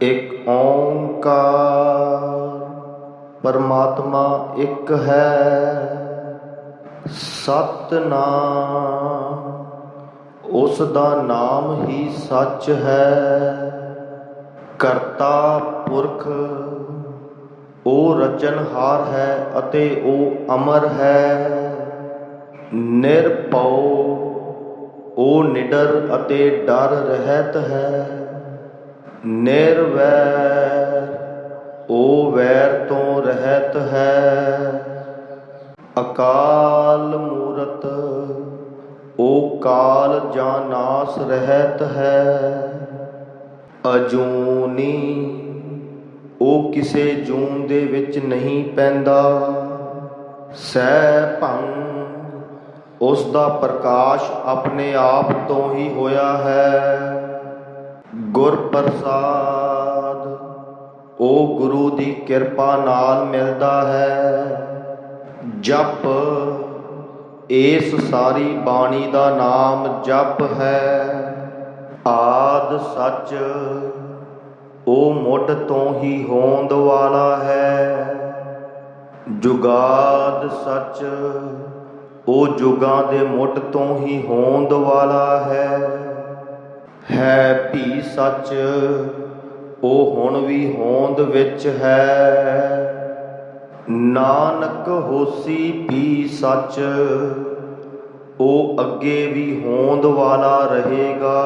ਇੱਕ ਓੰਕਾਰ, ਪਰਮਾਤਮਾ ਇੱਕ ਹੈ। ਸਤਨਾਮ, ਉਸ ਦਾ ਨਾਮ ਹੀ ਸੱਚ ਹੈ। ਕਰਤਾ ਪੁਰਖ ਉਹ ਰਚਨਹਾਰ ਹੈ ਅਤੇ ਉਹ ਅਮਰ ਹੈ। ਨਿਰਭਉ ਉਹ ਨਿਡਰ ਅਤੇ ਡਰ ਰਹਿਤ ਹੈ। ਨਿਰਵੈਰ ਉਹ ਵੈਰ ਤੋਂ ਰਹਿਤ ਹੈ। ਅਕਾਲ ਮੂਰਤ, ਓ ਕਾਲ ਜਾਂ ਨਾਸ ਰਹਿਤ ਹੈ। ਅਜੂਨੀ ਉਹ ਕਿਸੇ ਜੂਨ ਦੇ ਵਿੱਚ ਨਹੀਂ ਪੈਂਦਾ। ਸਹਿ ਭੰਗ, ਉਸ ਦਾ ਪ੍ਰਕਾਸ਼ ਆਪਣੇ ਆਪ ਤੋਂ ਹੀ ਹੋਇਆ ਹੈ। ਗੁਰ ਪ੍ਰਸਾਦ। ਉਹ ਗੁਰੂ ਦੀ ਕਿਰਪਾ ਨਾਲ ਮਿਲਦਾ ਹੈ। ਜਪ, ਇਸ ਸਾਰੀ ਬਾਣੀ ਦਾ ਨਾਮ ਜਪ ਹੈ। ਆਦ ਸੱਚ ਉਹ ਮੁੱਢ ਤੋਂ ਹੀ ਹੋਂਦ ਵਾਲਾ ਹੈ। ਜੁਗਾਦ ਸੱਚ ਉਹ ਜੁਗਾਂ ਦੇ ਮੁੱਢ ਤੋਂ ਹੀ ਹੋਂਦ ਵਾਲਾ ਹੈ। ਭੀ ਸੱਚ, ਉਹ ਹੁਣ ਵੀ ਹੋਂਦ ਵਿੱਚ ਹੈ। ਨਾਨਕ ਹੋਸੀ ਭੀ ਸੱਚ, ਉਹ ਅੱਗੇ ਵੀ ਹੋਂਦ ਵਾਲਾ ਰਹੇਗਾ।